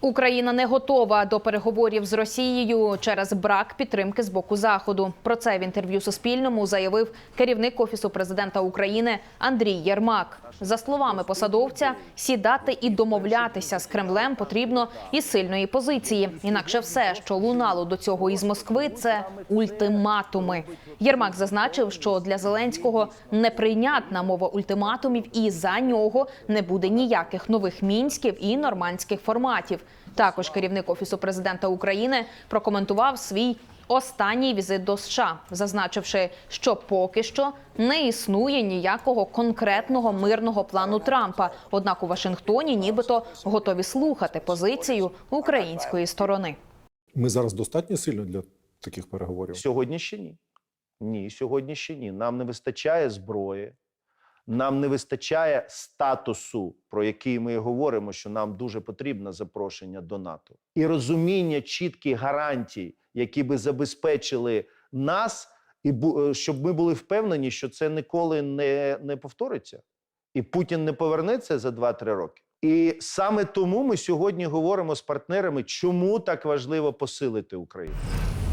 Україна не готова до переговорів з Росією через брак підтримки з боку заходу. Про це в інтерв'ю Суспільному заявив керівник офісу президента України Андрій Єрмак. За словами посадовця, сідати і домовлятися з Кремлем потрібно із сильної позиції. Інакше все, що лунало до цього із Москви, це ультиматуми. Єрмак зазначив, що для Зеленського неприйнятна мова ультиматумів, і за нього не буде ніяких нових мінськів і нормандських форматів. Також керівник офісу президента України прокоментував свій останній візит до США, зазначивши, що поки що не існує ніякого конкретного мирного плану Трампа. Однак у Вашингтоні нібито готові слухати позицію української сторони. Ми зараз достатньо сильно для таких переговорів. Сьогодні ще ні. Ні, сьогодні ще ні. Нам не вистачає зброї, нам не вистачає статусу, про який ми говоримо, що нам дуже потрібно запрошення до НАТО. І розуміння чітких гарантій, які би забезпечили нас, і е, щоб ми були впевнені, що це ніколи не, не повториться. І Путін не повернеться за 2-3 роки. І саме тому ми сьогодні говоримо з партнерами, чому так важливо посилити Україну.